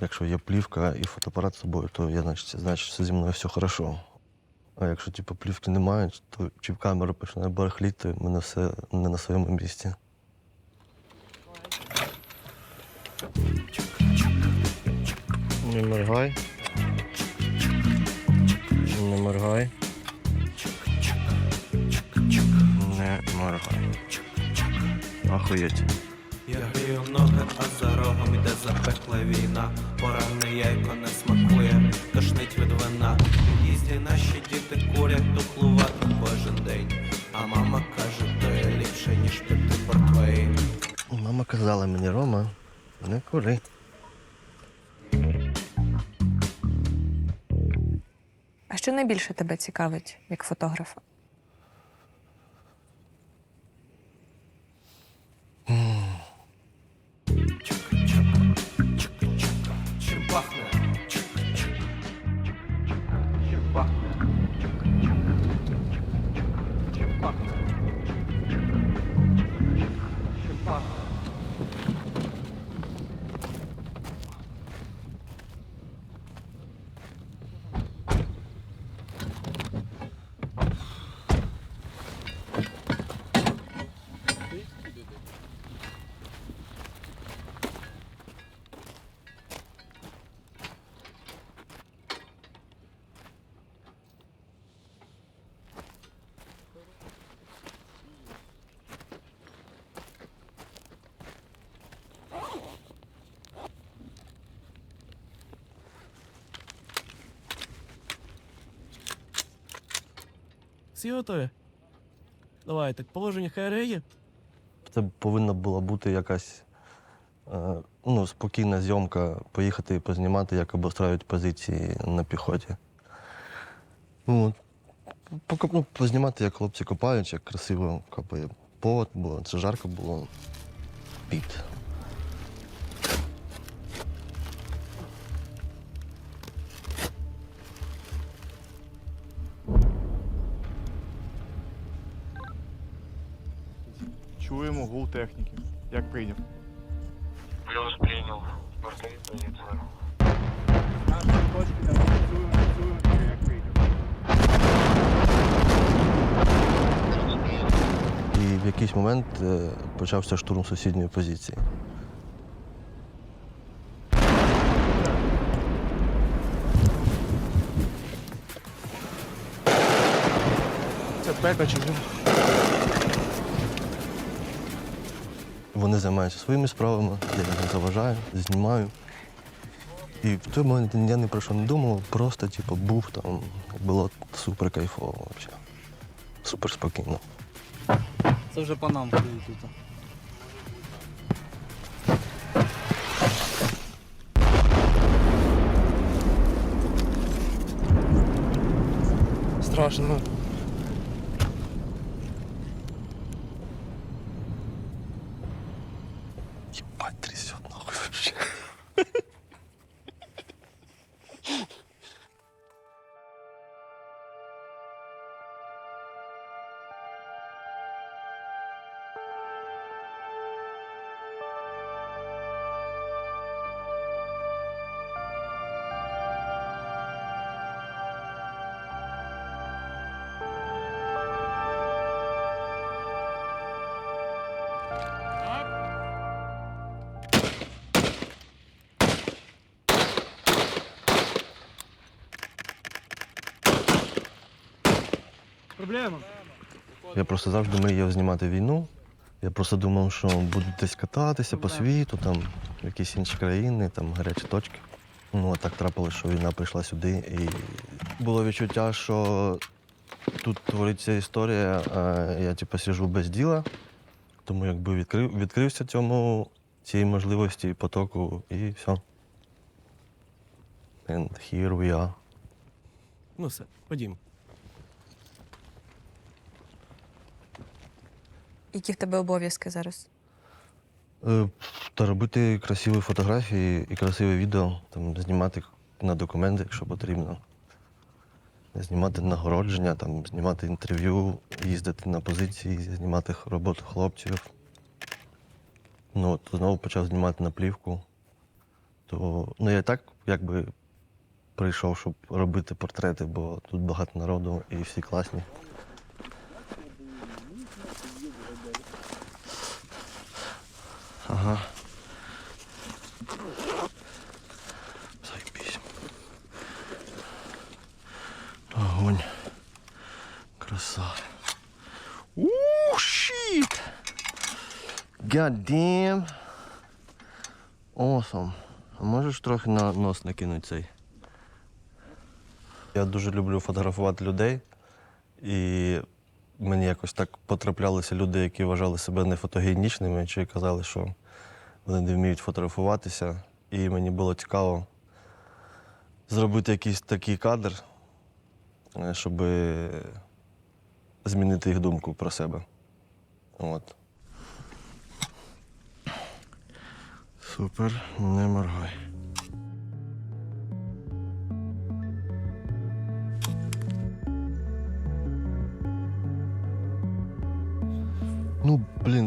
якщо є плівка і фотоапарат з собою, то я, значить, значить, що зі мною все хорошо. А якщо типу, плівки немає, то чи в камеру починає барахліти, мене все не на своєму місці. Не моргай. Не моргай. Не моргай. Охуєть. Ноги, а за рогом іде запекла війна. Поранене яйко не смакує, тошнить від вина. В їзді наші діти курять тухлувато кожен день. А мама каже, то є ліпше, ніж пити портвейн. Мама казала мені, Рома, не кури. А що найбільше тебе цікавить як фотографа? Всі? Давай, так положення є? Це повинна була бути якась е, ну, спокійна зйомка, поїхати і познімати, як обостраюють позиції на піхоті. Ну, от, ну, познімати, як хлопці копають, як красиво копає повод, бо це жарко було. Піт. Гул техніки. Як прийняв? Плюс принял. Повторить позицию. Наші точки не працюємо, працюємо, як прийняв. І в якийсь момент е, почався штурм сусідньої позиції. Це пека чи ні? Вони займаються своїми справами, я їм не заважаю, знімаю. І в той момент я ні про що не думав, просто типу, був там, було супер кайфово взагалі. Супер спокійно. Це вже по нам ходить тут. Страшно. Проблема. Я просто завжди мріяв знімати війну. Я просто думав, що буду десь кататися по світу, там якісь інші країни, там гарячі точки. Ну, а так трапилося, що війна прийшла сюди, і було відчуття, що тут твориться історія, а я типу сижу без діла. Тому якби відкрив, відкрився цьому цій можливості потоку, і все. And here we are. Ну все, ходім. Які в тебе обов'язки зараз? Е, Та робити красиві фотографії і красиве відео, там, знімати на документи, якщо потрібно. Знімати нагородження, там, знімати інтерв'ю, їздити на позиції, знімати роботу хлопців. Ну, от знову почав знімати на плівку. то ну, я і так якби прийшов, щоб робити портрети, бо тут багато народу і всі класні. Ага. Заебись. Огонь. Краса. Ууу, щит! God damn. Awesome. А можеш трохи на нос накинути цей? Я дуже люблю фотографувати людей, і мені якось так потраплялися люди, які вважали себе нефотогенічними, чи казали, що вони не вміють фотографуватися. І мені було цікаво зробити якийсь такий кадр, щоб змінити їх думку про себе. От. Супер, не моргай.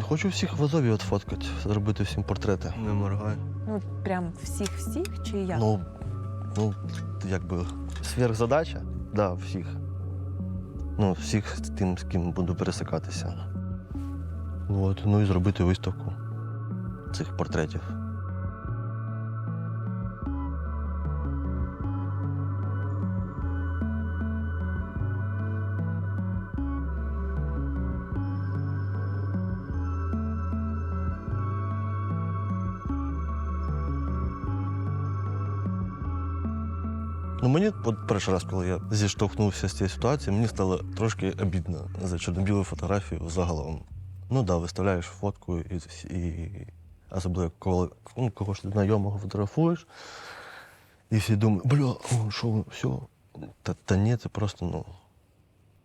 Хочу всіх в Азові от зробити всім портрети. Не моргай. Ну, прям всіх-всіх чи як? Ну, ну, якби сверхзадача, да, всіх. Ну, всіх з тим, з ким буду пересикатися. От, ну і зробити виставку цих портретів. Ну, мені от перший раз, коли я зіштовхнувся з цією ситуацією, мені стало трошки обідно за чорно-білу фотографію загалом. Ну так, да, виставляєш фотку і, і особливо коли ну, когось знайомого фотографуєш, і всі думають, бля, о, що, все. Та, та ні, це просто, ну.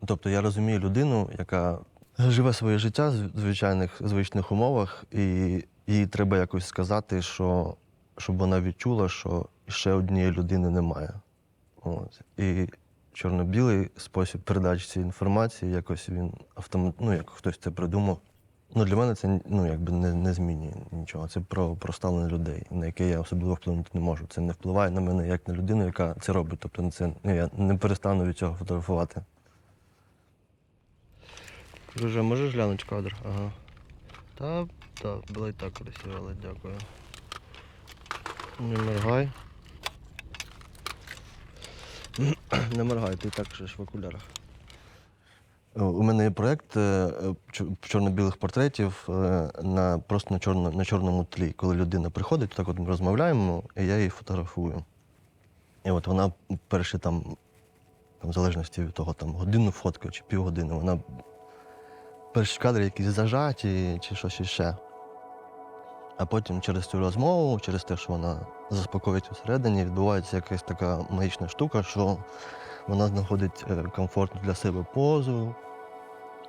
Тобто я розумію людину, яка живе своє життя в звичайних звичних умовах, і їй треба якось сказати, що, щоб вона відчула, що ще однієї людини немає. От. І чорно-білий спосіб передачі цієї інформації, якось він автомат, ну, як хтось це придумав. Ну, для мене це ну, якби не, не змінює нічого. Це про, про ставлення людей, на яке я особливо вплинути не можу. Це не впливає на мене як на людину, яка це робить. Тобто це, ну, я не перестану від цього фотографувати. Друже, можеш глянути кадр? Ага. Та, так, було і так красиво, але дякую. Не моргай. Не моргай, ти так же ж в окулярах. Е, У мене є проєкт е, чорно-білих портретів е, на, просто на, чорно, на чорному тлі. Коли людина приходить, так от ми розмовляємо, і я її фотографую. І от вона перші там, там в залежності від того, там, годину фоткає чи півгодини, вона перші кадри якісь зажаті чи щось іще. А потім через цю розмову, через те, що вона заспокоїться всередині, відбувається якась така магічна штука, що вона знаходить е, комфортну для себе позу,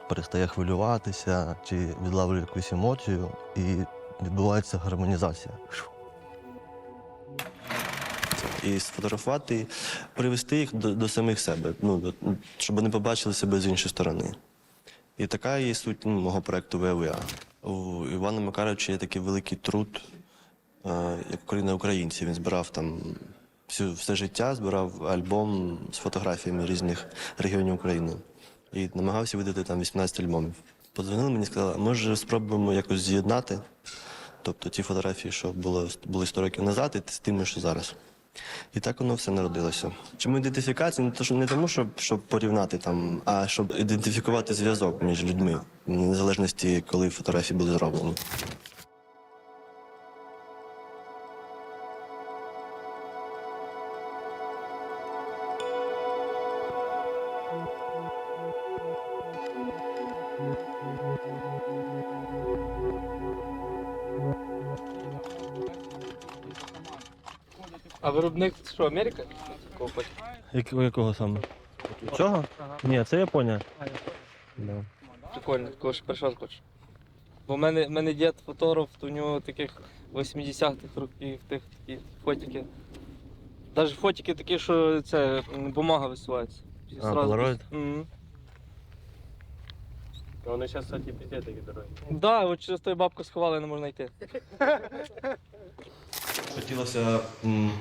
перестає хвилюватися чи відлавлює якусь емоцію, і відбувається гармонізація. І сфотографувати, привести їх до, до самих себе, ну, до- щоб вони побачили себе з іншої сторони. І така є суть ну, мого проєкту ВВА. У Івана Макаровича є такий великий труд, як корінний українці. Він збирав там всю, все життя, збирав альбом з фотографіями різних регіонів України. І намагався видати там 18 альбомів. Подзвонили мені сказали, може спробуємо якось з'єднати. Тобто ті фотографії, що було, були 100 років назад, і з тими, що зараз. І так воно все народилося. Чому ідентифікація? Не, то, що- не тому, щоб, щоб порівняти там, а щоб ідентифікувати зв'язок між людьми, в незалежності, коли фотографії були зроблені. А виробник що, Америка? Як, якого саме? Цього? Ні, це Японія. Да. Прикольно, такого ж перший раз хочу. Бо в мене, в мене дід фотограф, то у нього таких 80-х років тих такі фотики. Навіть фотики такі, що це бумага висувається. А, зразу- Polaroid? Мгм. Вони зараз, кстати, піздець такі дорогі. Да, от через той бабку сховали, не можна йти. хотілося м,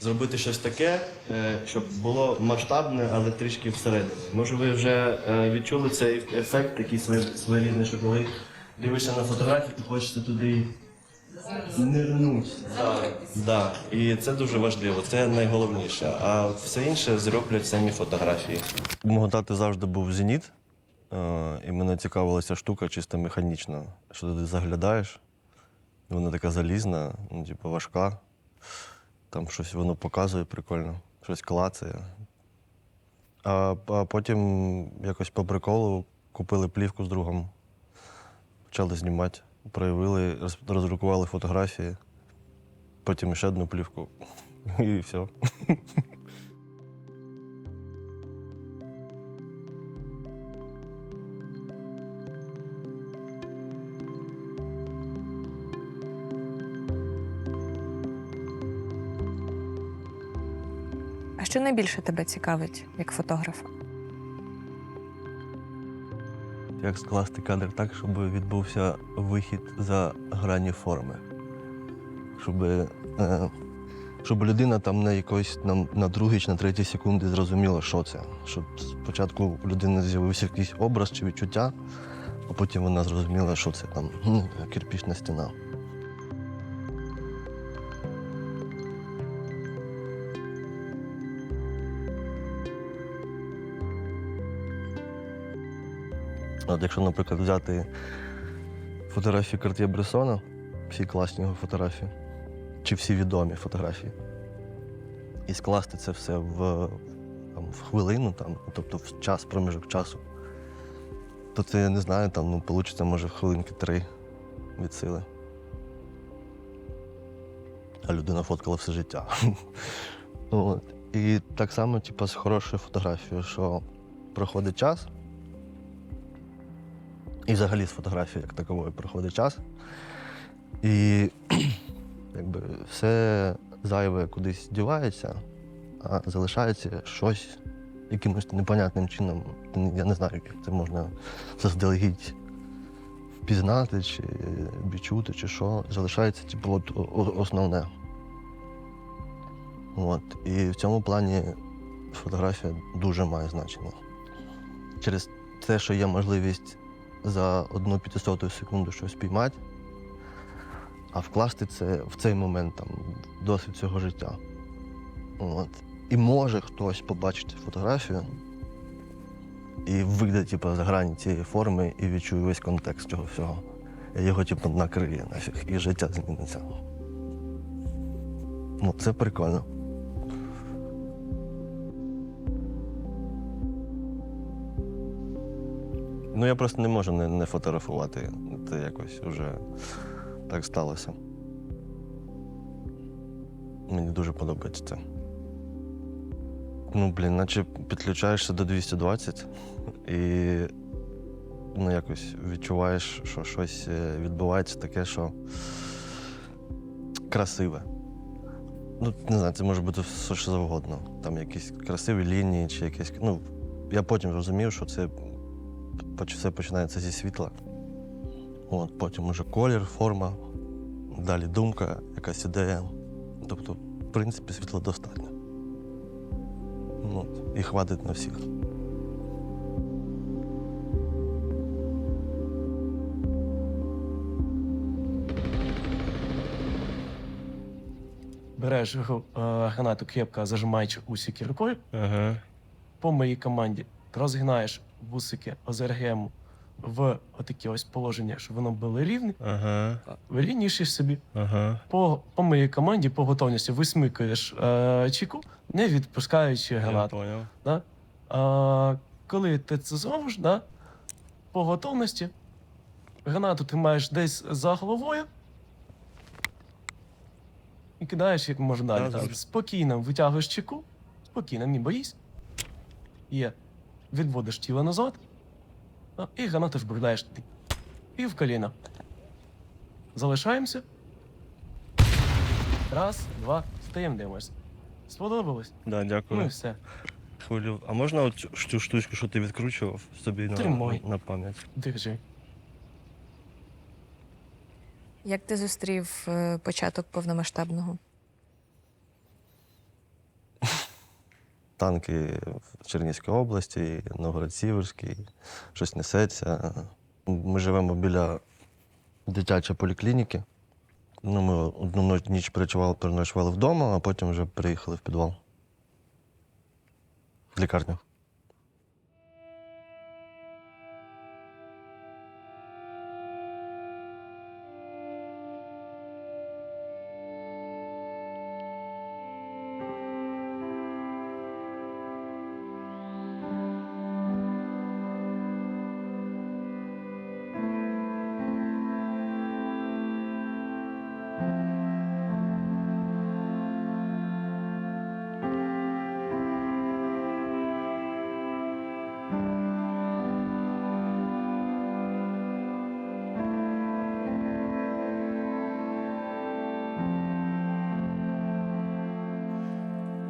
зробити щось таке, е, щоб було масштабне, але трішки всередині. Може, ви вже е, відчули цей ефект такий свої- своєрідний, що коли дивишся на фотографію, ти хочеться туди нирнуть. Да, да. І це дуже важливо, це найголовніше. А все інше зроблять самі фотографії. У мого тати завжди був зеніт, і мене цікавила ця штука чисто механічна. Що ти заглядаєш, вона така залізна, ну, типу, важка. Там щось воно показує прикольно, щось клацає. А, а потім якось по приколу купили плівку з другом, почали знімати, проявили, роз- роздрукували фотографії, потім ще одну плівку. І все. Найбільше тебе цікавить як фотографа? Як скласти кадр так, щоб відбувся вихід за грані форми. Щоб, е, щоб людина там на якось на, на другій чи на третій секунді зрозуміла, що це. Щоб спочатку у людини з'явився якийсь образ чи відчуття, а потім вона зрозуміла, що це там ну, кирпічна стіна. От якщо, наприклад, взяти фотографії Карт'є Бресона, всі класні його фотографії, чи всі відомі фотографії, і скласти це все в, там, в хвилину, там, тобто в час, проміжок часу, то це я не знаю, там ну, вийде, може, хвилинки три від сили. А людина фоткала все життя. От. І так само, типу, з хорошою фотографією, що проходить час. І взагалі з фотографії як такової проходить час. І якби все зайве кудись дівається, а залишається щось якимось непонятним чином. Я не знаю, як це можна заздалегідь впізнати, чи відчути, чи що. Залишається типу, основне. От. І в цьому плані фотографія дуже має значення. Через те, що є можливість за одну п'ятисоту секунду щось піймати, а вкласти це в цей момент там, досвід цього життя. От. І може хтось побачити фотографію і вийде типу, за грані цієї форми і відчує весь контекст цього всього. Його типу, накриє нафіг, і життя зміниться. Ну, це прикольно. Ну, я просто не можу не, не фотографувати. Це якось вже так сталося. Мені дуже подобається це. Ну, блін, наче підключаєшся до 220 і ну, якось відчуваєш, що щось е, відбувається таке, що красиве. Ну, не знаю, це може бути все що завгодно. Там якісь красиві лінії чи якесь. Ну, я потім зрозумів, що це все починається зі світла. От, потім уже колір, форма, далі думка, якась ідея. Тобто, в принципі, світла достатньо. Ну, От, і хватить на всіх. Береш е, гранату крепко зажимаючи усики рукою, Ага. по моїй команді розгинаєш вусики ОЗРГМ в отаке ось положення, щоб воно було рівне, Ага. вирівнюєш собі. Ага. По, по моїй команді по готовності висмикуєш е, чеку, не відпускаючи Я понял. Да? А, коли ти це зробиш, да? по готовності гранату тримаєш десь за головою і кидаєш як можна далі. Спокійно витягуєш чеку, спокійно, не боїсь. Є. Відводиш тіло назад, і гранату вбираєш ти. І в коліно. Залишаємося. Раз, два, стаємо, дивимося. Сподобалось? Да, Ну і все. Хвилю. А можна от цю- цю штучку, що ти відкручував собі на, Тримай. на пам'ять? Держи. Як ти зустрів е, початок повномасштабного? Танки в Чернігівській області, Новгород-Сіверський, щось несеться. Ми живемо біля дитячої поліклініки. Ну, ми одну ніч перечували, переночували вдома, а потім вже приїхали в підвал. В лікарню.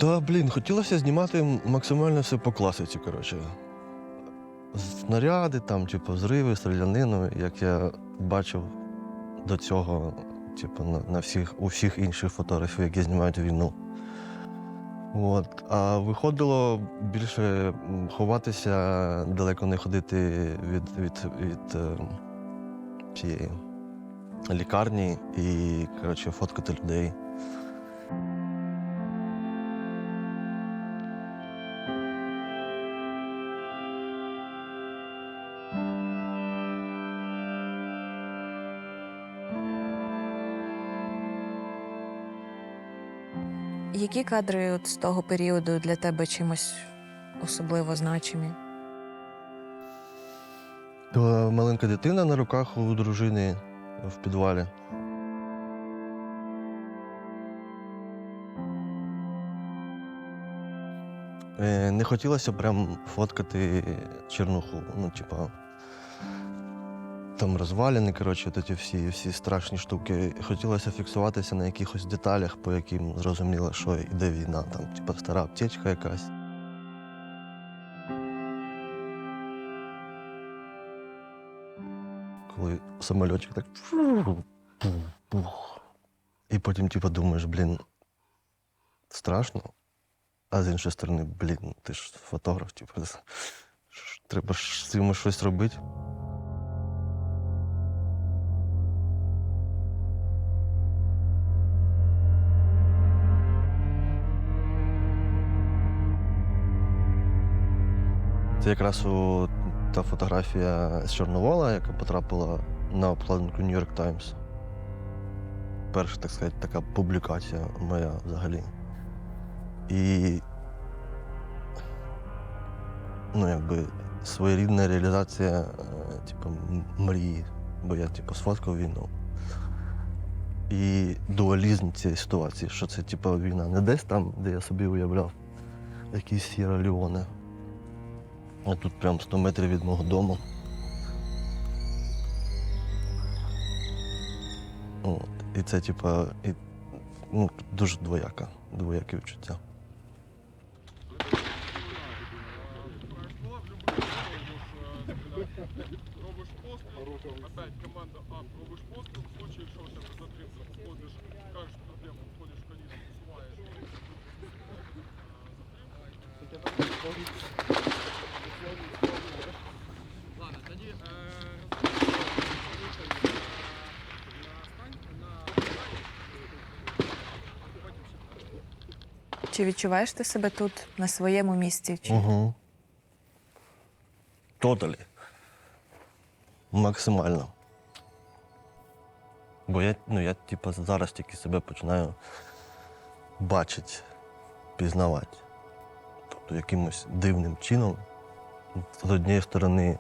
Та блін, хотілося знімати максимально все по класиці, коротше. Снаряди, там, типу, взриви, стрілянину, як я бачив до цього, типу, на, на всіх, у всіх інших фотографів, які знімають війну. От. А виходило більше ховатися, далеко не ходити від, від, від е, цієї лікарні і, коротше, фоткати людей. Які кадри от з того періоду для тебе чимось особливо значимі? Маленька дитина на руках у дружини в підвалі. Е, Не хотілося прям фоткати чернуху. Ну, типа, там розвалини, коротше, от ці всі, всі страшні штуки. Хотілося фіксуватися на якихось деталях, по яким зрозуміло, що йде війна. Там, типа, стара аптечка якась. коли самольотик так. пух. І потім, типу, думаєш, блін, страшно. А з іншої сторони, блін, ти ж фотограф, типу, треба ж з цим щось робити. Це якраз у та фотографія з Чорновола, яка потрапила на обкладинку New York Times. Перша, так сказати, така публікація моя взагалі. І ну, якби своєрідна реалізація е, типу, мрії, бо я типу, сфоткав війну. І дуалізм цієї ситуації, що це типу, війна не десь там, де я собі уявляв, якісь Сіра Ліоне. А тут прям 100 метрів від мого дому. От. І це, типа, і, ну, дуже двояка, двояке відчуття. Робиш постріл, опять команда А, робиш постріл, в якщо у тебе затримка, входиш, кажеш проблему, входиш в коліно, посуваєш. Чи відчуваєш ти себе тут, на своєму місці? Чи... Угу. Тоталі. Максимально. Бо я, ну, я типу, зараз тільки себе починаю бачити, пізнавати. Тобто якимось дивним чином. З однієї сторони,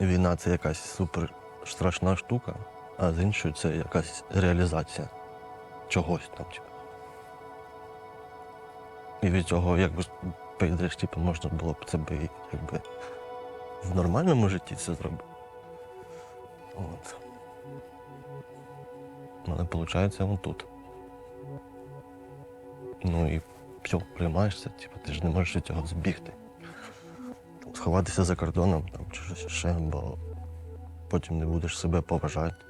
війна це якась супер страшна штука, а з іншої це якась реалізація чогось там. І від цього, якби по типу, можна було б це би, якби в нормальному житті це зробити. От. Але виходить, он тут. Ну і все, приймаєшся, типу, ти ж не можеш від цього збігти. Сховатися за кордоном там, чи щось ще, бо потім не будеш себе поважати.